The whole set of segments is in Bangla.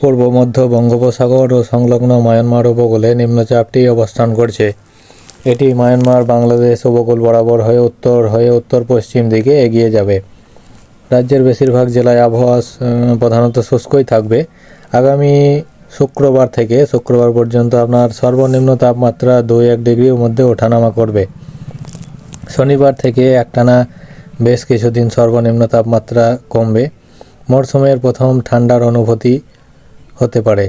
পূর্ব, মধ্য বঙ্গোপসাগর ও সংলগ্ন মায়ানমার উপকূলে নিম্নচাপটি অবস্থান করছে। এটি মায়ানমার, বাংলাদেশ উপকূল বরাবর হয়ে উত্তর হয়ে উত্তর পশ্চিম দিকে এগিয়ে যাবে। রাজ্যের বেশিরভাগ জেলায় আবহাওয়া প্রধানত শুষ্কই থাকবে। আগামী শুক্রবার থেকে, শুক্রবার পর্যন্ত আপনার সর্বনিম্ন তাপমাত্রা দুই এক ডিগ্রির মধ্যে ওঠানামা করবে। শনিবার থেকে একটানা বেশ কিছুদিন সর্বনিম্ন তাপমাত্রা কমবে। মরশুমের প্রথম ঠান্ডার অনুভূতি হতে পারে।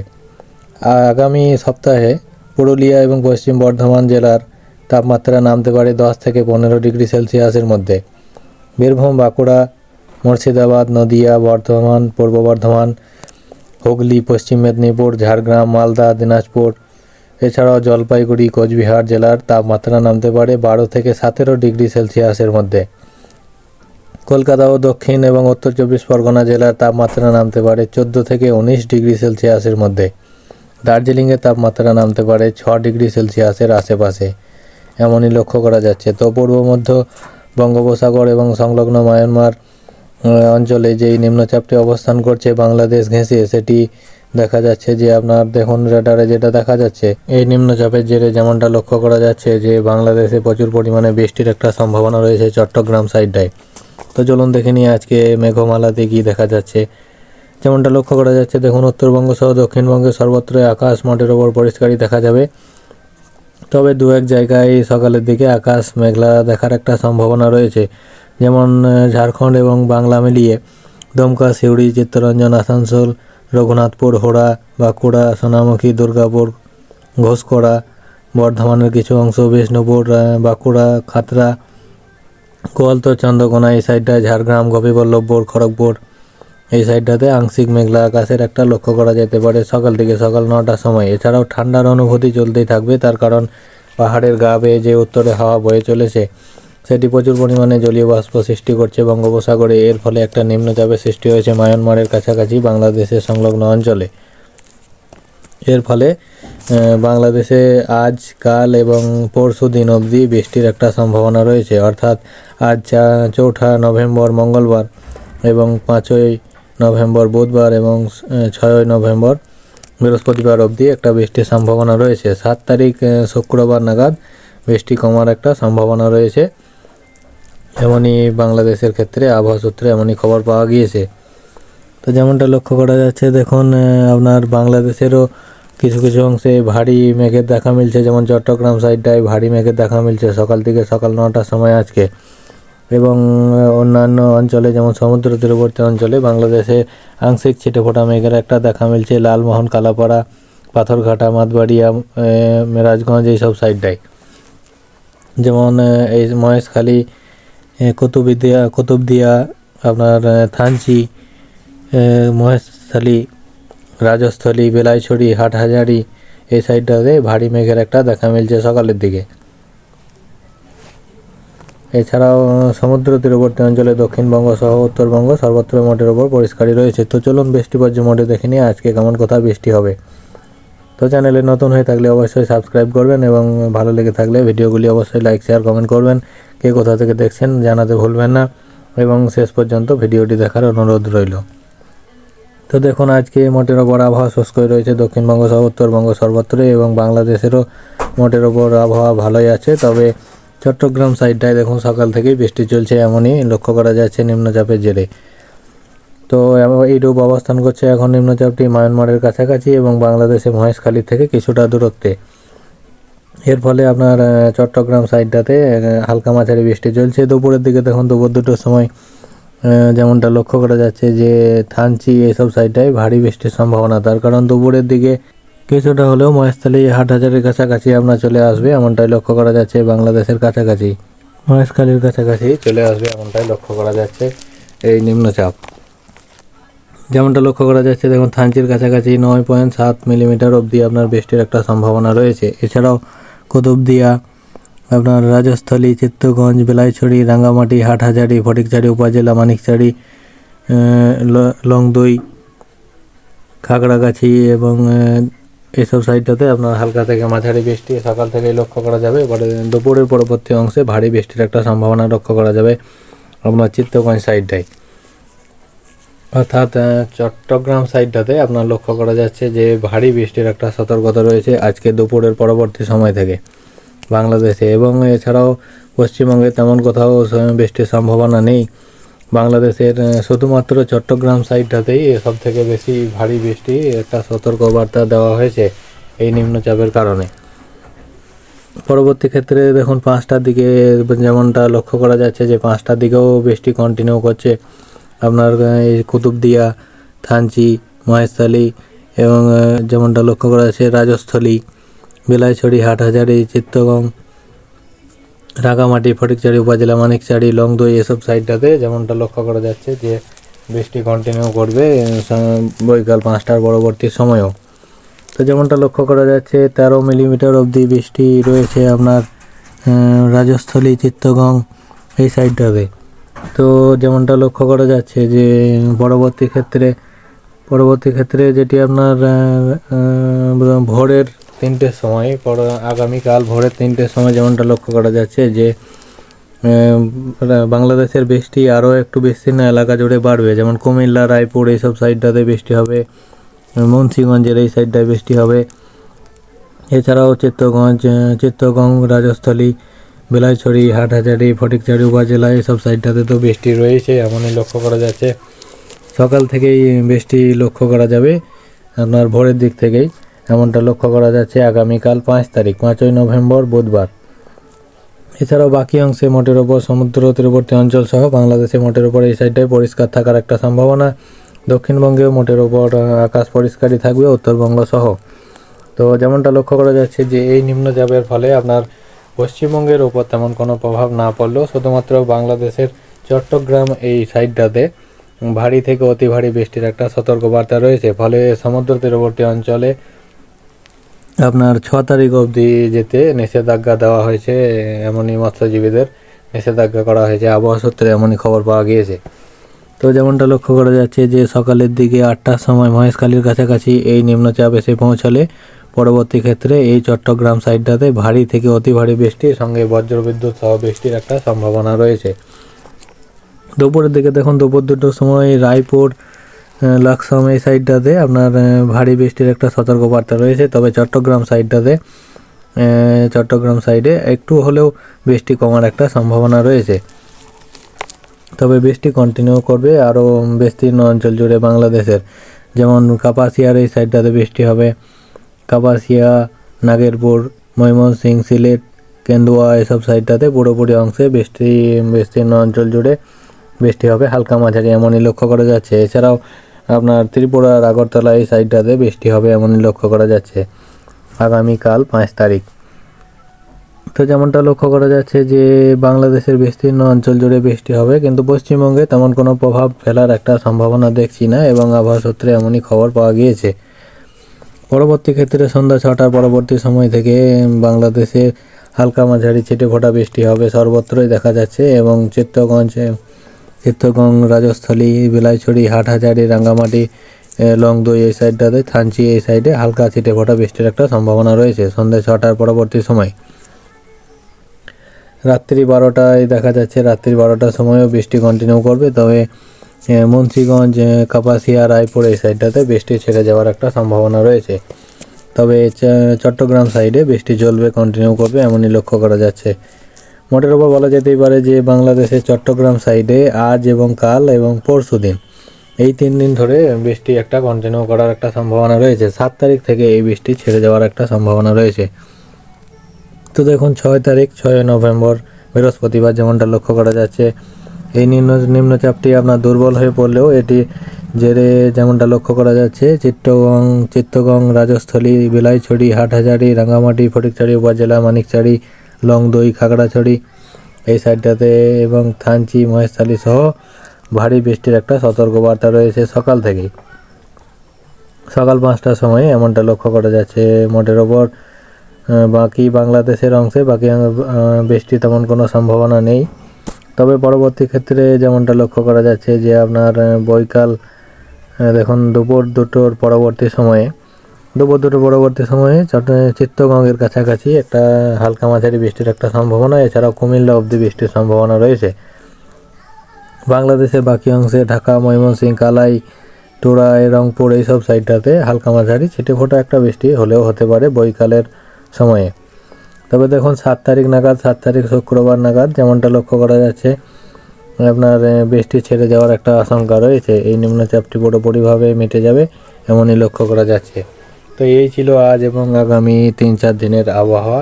আগামী সপ্তাহে পুরুলিয়া এবং পশ্চিম বর্ধমান জেলার তাপমাত্রা নামতে পারে দশ থেকে পনেরো ডিগ্রি সেলসিয়াসের মধ্যে। বীরভূম, বাঁকুড়া, মুর্শিদাবাদ, নদিয়া, বর্ধমান, পূর্ব বর্ধমান, হুগলি, পশ্চিম মেদিনীপুর, ঝাড়গ্রাম, মালদা, দিনাজপুর, এছাড়াও জলপাইগুড়ি, কোচবিহার জেলার তাপমাত্রা নামতে পারে বারো থেকে সতেরো ডিগ্রি সেলসিয়াসের মধ্যে। কলকাতা ও দক্ষিণ এবং উত্তর চব্বিশ পরগনা জেলার তাপমাত্রা নামতে পারে চোদ্দ থেকে উনিশ ডিগ্রি সেলসিয়াসের মধ্যে। দার্জিলিংয়ের তাপমাত্রা নামতে পারে ছ ডিগ্রি সেলসিয়াসের আশেপাশে। এমনই লক্ষ্য করা যাচ্ছে। তো পূর্ব, মধ্য বঙ্গোপসাগর এবং সংলগ্ন মায়ানমার অঞ্চলে যেই নিম্নচাপটি অবস্থান করছে, বাংলাদেশ ঘেঁষে, সেটি দেখা যাচ্ছে যে আপনার দেখুন, রেডারে যেটা দেখা যাচ্ছে, এই নিম্নচাপের জেরে যেমনটা লক্ষ্য করা যাচ্ছে যে বাংলাদেশে প্রচুর পরিমাণে বৃষ্টির একটা সম্ভাবনা রয়েছে চট্টগ্রাম সাইডটায়। তো চলুন দেখে নিয়ে আজকে মেঘমালাতে কি দেখা যাচ্ছে। যেমনটা লক্ষ্য করা যাচ্ছে, দেখুন উত্তরবঙ্গ সহ দক্ষিণবঙ্গে সর্বত্র আকাশ মোটের ওপর পরিষ্কারই দেখা যাবে। তবে দু এক জায়গায় সকালের দিকে আকাশ মেঘলা দেখার একটা সম্ভাবনা রয়েছে। যেমন, ঝাড়খণ্ড এবং বাংলা মিলিয়ে দমকা, সিউড়ি, চিত্তরঞ্জন, আসানসোল, রঘুনাথপুর, হোড়া, বাঁকুড়া, সোনামুখী, দুর্গাপুর, ঘোষকড়া, বর্ধমানের কিছু অংশ, বিষ্ণুপুর, বাঁকুড়া খাতড়া গোয়ালতর চন্দ্রকোনা, এই সাইডটায় ঝাড়গ্রাম গোপীবল্লভপুর খড়গপুর। এই সাইডটাতে আংশিক মেঘলা আকাশের একটা লক্ষ্য করা যেতে পারে সকাল থেকে সকাল নটার সময়। এছাড়াও ঠান্ডার অনুভূতি চলতেই থাকবে, তার কারণ পাহাড়ের গা বেয়ে যে উত্তরে হাওয়া বয়ে চলেছে, সেটি প্রচুর পরিমাণে জলীয় বাষ্প সৃষ্টি করছে বঙ্গোপসাগরে। এর ফলে একটা নিম্নচাপের সৃষ্টি হয়েছে মায়ানমারের কাছাকাছি বাংলাদেশের সংলগ্ন অঞ্চলে। এর ফলে বাংলাদেশে আজ কাল এবং পরশু দিন অবধি বৃষ্টির একটা সম্ভাবনা রয়েছে। অর্থাৎ আজ চৌঠা নভেম্বর মঙ্গলবার এবং পাঁচই নভেম্বর বুধবার এবং ছয়ই নভেম্বর বৃহস্পতিবার অবধি একটা বৃষ্টির সম্ভাবনা রয়েছে। সাত তারিখ শুক্রবার নাগাদ বৃষ্টি কমার একটা সম্ভাবনা রয়েছে। এমনই বাংলাদেশের ক্ষেত্রে আবহাওয়া সূত্রে এমনই খবর পাওয়া গিয়েছে। তো যেমনটা লক্ষ্য করা যাচ্ছে, দেখুন আপনার বাংলাদেশেরও কিছু কিছু অংশে ভারী মেঘের দেখা মিলছে, যেমন চট্টগ্রাম সাইডটায় ভারী মেঘের দেখা মিলছে সকাল থেকে সকাল নটার সময় আজকে। এবং অন্যান্য অঞ্চলে, যেমন সমুদ্র তীরবর্তী অঞ্চলে, বাংলাদেশে আংশিক ছিটে ফোটা মেঘের একটা দেখা মিলছে, লালমোহন, কালাপাড়া, পাথরঘাটা, মাতবাড়িয়া মেরাজগঞ্জ, এইসব সাইডটায়। যেমন এই মহেশখালী কুতুবদিয়া কুতুবদিয়া, আপনার থানচি মহেশখালী, রাজস্থলী, বেলাইছড়ি, হাটহাজারি এই সাইডটাতে ভারী মেঘের একটা দেখা মিলছে সকালের দিকে। এছাড়াও সমুদ্র তীরবর্তী অঞ্চলে দক্ষিণবঙ্গ সহ উত্তরবঙ্গ সর্বত্র মোটের ওপর পরিষ্কারই রয়েছে। তো চলুন বৃষ্টি পর্যন্ত মোটে দেখে নিয়ে আজকে কেমন কোথায় বৃষ্টি হবে। তো চ্যানেলে নতুন হয়ে থাকলে অবশ্যই সাবস্ক্রাইব করবেন এবং ভালো লেগে থাকলে ভিডিওগুলি অবশ্যই লাইক, শেয়ার, কমেন্ট করবেন। কে কোথা থেকে দেখছেন জানাতে ভুলবেন না। এবং শেষ পর্যন্ত ভিডিওটি দেখার অনুরোধ রইল। তো দেখুন, আজকে মোটের ওপর আবহাওয়া শুষ্কই রয়েছে। দক্ষিণবঙ্গ সহ উত্তরবঙ্গ সর্বত্রই এবং বাংলাদেশেরও মোটের ওপর আবহাওয়া ভালোই আছে। তবে চট্টগ্রাম সাইডটায় দেখুন, সকাল থেকেই বৃষ্টি চলছে এমনই লক্ষ্য করা যাচ্ছে নিম্নচাপের জেরে। তো এইরূপ অবস্থান করছে এখন নিম্নচাপটি মায়ানমারের কাছাকাছি এবং বাংলাদেশে মহেশখালী থেকে কিছুটা দূরত্বে। এর ফলে আপনার চট্টগ্রাম সাইডটাতে হালকা মাঝারি বৃষ্টি চলছে। দুপুরের দিকে দেখুন, দুপুর দুটোর সময় যেমনটা লক্ষ্য করা যাচ্ছে যে থানচি এইসব সাইডটায় ভারী বৃষ্টির সম্ভাবনা। তার কারণ দুপুরের দিকে কিছুটা হলেও মহেশখালী হাটহাজারের কাছাকাছি আপনার চলে আসবে, এমনটাই লক্ষ্য করা যাচ্ছে। বাংলাদেশের কাছাকাছি, মহেশখালীর কাছাকাছি চলে আসবে, এমনটাই লক্ষ্য করা যাচ্ছে এই নিম্নচাপ। যেমনটা লক্ষ্য করা যাচ্ছে, দেখুন, থানচির কাছাকাছি নয় পয়েন্ট সাত মিলিমিটার অবধি আপনার বৃষ্টির একটা সম্ভাবনা রয়েছে। এছাড়াও কুতুবদিয়া আপনার রাজস্থলী চিত্তগঞ্জ বেলাইছড়ি, রাঙ্গামাটি, হাটহাজারি ফটিকচারি উপজেলা মানিকচারি লংদই, খাগড়াগাছি এবং এসব সাইডটাতে আপনার হালকা থেকে মাঝারি বৃষ্টি সকাল থেকেই লক্ষ্য করা যাবে। এবারে দুপুরের পরবর্তী অংশে ভারী বৃষ্টির একটা সম্ভাবনা লক্ষ্য করা যাবে আপনার চিত্তগঞ্জ সাইডটায়। অর্থাৎ চট্টগ্রাম সাইডটাতে আপনার লক্ষ্য করা যাচ্ছে যে ভারী বৃষ্টির একটা সতর্কতা রয়েছে আজকে দুপুরের পরবর্তী সময় থেকে। বাংলাদেশে। এবং এছাড়াও পশ্চিমবঙ্গে তেমন কোথাও বৃষ্টির সম্ভাবনা নেই। বাংলাদেশের শুধুমাত্র চট্টগ্রাম সাইডটাতেই সব থেকে বেশি ভারী বৃষ্টি একটা সতর্কবার্তা দেওয়া হয়েছে এই নিম্নচাপের কারণে। পরবর্তী ক্ষেত্রে দেখুন পাঁচটার দিকে যেমনটা লক্ষ্য করা যাচ্ছে যে পাঁচটার দিকেও বৃষ্টি কন্টিনিউ করছে। আপনার এই কুতুবদিয়া, থানচি, মহেশখালী এবং যেমনটা লক্ষ্য করা যাচ্ছে রাজস্থলী বিলাইছড়ি হাটহাজারি, চিত্তগং, রাঙামাটি ফটিকচারি উপজেলা মানিকচারি লংদই এসব সাইডটাতে যেমনটা লক্ষ্য করা যাচ্ছে যে বৃষ্টি কন্টিনিউ করবে বৈকাল পাঁচটার পরবর্তী সময়েও। তো যেমনটা লক্ষ্য করা যাচ্ছে, তেরো মিলিমিটার অবধি বৃষ্টি রয়েছে আপনার রাজস্থলী, চিত্তগং এই সাইডটাতে তো যেমনটা লক্ষ্য করা যাচ্ছে যে পরবর্তী ক্ষেত্রে পরবর্তী ক্ষেত্রে যেটি আপনার ভোরের তিনটের সময়, পর আগামীকাল ভোরের তিনটের সময় যেমনটা লক্ষ্য করা যাচ্ছে যে বাংলাদেশের বৃষ্টি আরও একটু বিস্তীর্ণ এলাকা জুড়ে বাড়বে, যেমন কুমিল্লা, রায়পুর এইসব সাইডটাতে বৃষ্টি হবে, মুন্সিগঞ্জের এই সাইডটায় বৃষ্টি হবে। এছাড়াও চিত্তগঞ্জ চিত্তগঞ্জ রাজস্থলী, বেলাইছড়ি, হাটহাজারি, ফটিকছড়ি, উপজেলা এইসব সাইডটাতে তো বৃষ্টি রয়েছে, এমনই লক্ষ্য করা যাচ্ছে। সকাল থেকেই বৃষ্টি লক্ষ্য করা যাবে, আপনার ভোরের দিক থেকেই। এমনটা লক্ষ্য করা যাচ্ছে আগামীকাল পাঁচ তারিখ, পাঁচই নভেম্বর, বুধবার। এছাড়াও বাকি অংশে মোটের ওপর সমুদ্র তীরবর্তী অঞ্চল সহ বাংলাদেশে মোটের ওপর এই সাইডটাই পরিষ্কার থাকার একটা সম্ভাবনা। দক্ষিণবঙ্গেও মোটের ওপর আকাশ পরিষ্কারই থাকবে, উত্তরবঙ্গ সহ। তো যেমনটা লক্ষ্য করা যাচ্ছে যে এই নিম্নচাপের ফলে আপনার পশ্চিমবঙ্গের ওপর তেমন কোনো প্রভাব না পড়লেও শুধুমাত্র বাংলাদেশের চট্টগ্রাম এই সাইডটাতে ভারী থেকে অতি ভারী বৃষ্টির একটা সতর্কবার্তা রয়েছে। ফলে সমুদ্র তীরবর্তী অঞ্চলে আপনার ছ তারিখ অবধি যেতে নিষেধাজ্ঞা দেওয়া হয়েছে, এমনই মৎস্যজীবীদের নিষেধাজ্ঞা করা হয়েছে, আবহাওয়া সূত্রে এমনই খবর পাওয়া গিয়েছে। তো যেমনটা লক্ষ্য করা যাচ্ছে যে, সকালের দিকে আটটার সময় মহেশখালীর কাছাকাছি এই নিম্নচাপ এসে পৌঁছালে পরবর্তী ক্ষেত্রে এই চট্টগ্রাম সাইডটাতে ভারী থেকে অতি ভারী বৃষ্টির সঙ্গে বজ্রবিদ্যুৎ সহ বৃষ্টির একটা সম্ভাবনা রয়েছে। দুপুরের দিকে দেখুন, দুপুর দুটোর সময় রায়পুর লাকসাম এই সাইডটাতে আপনার ভারী বৃষ্টির একটা সতর্কবার্তা রয়েছে। তবে চট্টগ্রাম সাইডটাতে চট্টগ্রাম সাইডে একটু হলেও বৃষ্টি কমার একটা সম্ভাবনা রয়েছে। তবে বৃষ্টি কন্টিনিউ করবে আরও বিস্তীর্ণ অঞ্চল জুড়ে বাংলাদেশের। যেমন কাপাসিয়ার এই সাইডটাতে বৃষ্টি হবে। কাপাসিয়া, নাগেরপুর, ময়মনসিং, সিলেট, কেন্দুয়া এসব সাইডটাতে পুরোপুরি অংশে বৃষ্টি, বিস্তীর্ণ অঞ্চল জুড়ে বৃষ্টি হবে। হালকা মাঝারি এমনই লক্ষ্য করা যাচ্ছে। এছাড়াও আপনার ত্রিপুরার আগরতলা এই সাইডটাতে বৃষ্টি হবে এমনই লক্ষ্য করা যাচ্ছে আগামীকাল পাঁচ তারিখ। তো যেমনটা লক্ষ্য করা যাচ্ছে যে বাংলাদেশের বিস্তীর্ণ অঞ্চল জুড়ে বৃষ্টি হবে, কিন্তু পশ্চিমবঙ্গে তেমন কোনো প্রভাব ফেলার একটা সম্ভাবনা দেখছি না এবং আবহাওয়া সূত্রে এমনই খবর পাওয়া গিয়েছে। পরবর্তী ক্ষেত্রে সন্ধ্যা ছটার পরবর্তী সময় থেকে বাংলাদেশে হালকা মাঝারি ছিটে ফোটা বৃষ্টি হবে সর্বত্রই দেখা যাচ্ছে এবং চিত্তগঞ্জ চিত্তগঞ্জ রাজস্থলী, বিলাইছড়ি, হাটহাজারি, রাঙ্গামাটি লংদই এই সাইডটাতে, থানচি এই সাইডে হালকা ছিটে ফোটা বৃষ্টির একটা সম্ভাবনা রয়েছে সন্ধ্যা ছটার পরবর্তী সময়। রাত্রি বারোটায় দেখা যাচ্ছে রাত্রি বারোটার সময়ও বৃষ্টি কন্টিনিউ করবে, তবে মুন্সিগঞ্জ কাপাসিয়া, রায়পুর এই সাইডটাতে বৃষ্টি ছেড়ে যাওয়ার একটা সম্ভাবনা রয়েছে। তবে চট্টগ্রাম সাইডে বৃষ্টি চলবে কন্টিনিউ করবে, এমনই লক্ষ্য করা যাচ্ছে। মোটের ওপর বলা যেতেই পারে যে বাংলাদেশের চট্টগ্রাম সাইডে আজ এবং কাল এবং পরশু দিন। এই তিন দিন ধরে বৃষ্টি একটা কন্টিনিউ করার একটা সম্ভাবনা রয়েছে। সাত তারিখ থেকে এই বৃষ্টি ছেড়ে যাওয়ার একটা সম্ভাবনা রয়েছে। তো দেখুন, ছয় তারিখ, ছয় নভেম্বর, বৃহস্পতিবার যেমনটা লক্ষ্য করা যাচ্ছে, এই নিম্ন, নিম্নচাপটি আপনার দুর্বল হয়ে পড়লেও এটি জেরে যেমনটা লক্ষ্য করা যাচ্ছে চিত্তগং চিত্তগং, রাজস্থলী, বিলাইছড়ি, হাটহাজারি, রাঙ্গামাটি, ফটিকছড়ি, উপজেলা মানিকচাড়ি লংদই খাগড়াছড়ি এই সাইডটাতে এবং থানচি মহেশখালী সহ ভারী বৃষ্টির একটা সতর্কবার্তা রয়েছে সকাল থেকেই। সকাল পাঁচটার সময় এমনটা লক্ষ্য করা যাচ্ছে। মোটের ওপর বাকি বাংলাদেশের অংশে বাকি বৃষ্টি তেমন কোনো সম্ভাবনা নেই। তবে পরবর্তী ক্ষেত্রে যেমনটা লক্ষ্য করা যাচ্ছে যে আপনার বৈকাল দেখুন দুপুর দুটোর পরবর্তী সময়ে দুপুর পরবর্তী সময়ে চিত্তগঙ্গের কাছাকাছি একটা হালকা মাঝারি বৃষ্টির একটা সম্ভাবনা, এছাড়াও কুমিল্লা অবধি বৃষ্টির সম্ভাবনা রয়েছে। বাংলাদেশের বাকি অংশে ঢাকা, ময়মনসিংহ, কালাই টোড়াই রংপুর এইসব সাইডটাতে হালকা মাঝারি ছিটে ফোটা একটা বৃষ্টি হলেও হতে পারে বৈকালের সময়ে। তবে দেখুন, সাত তারিখ নাগাদ, সাত তারিখ শুক্রবার নাগাদ যেমনটা লক্ষ্য করা যাচ্ছে, আপনার বৃষ্টি ছেড়ে যাওয়ার একটা আশঙ্কা রয়েছে। এই নিম্নচাপটি পুরোপুরিভাবে মিটে যাবে, এমনই লক্ষ্য করা যাচ্ছে। তো এই ছিল আজ এবং আগামী তিন চার দিনের আবহাওয়া।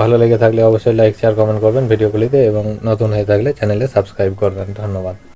ভালো লেগে থাকলে অবশ্যই লাইক শেয়ার কমেন্ট করবেন ভিডিওগুলিতে এবং নতুন হয়ে থাকলে চ্যানেলে সাবস্ক্রাইব করবেন। ধন্যবাদ।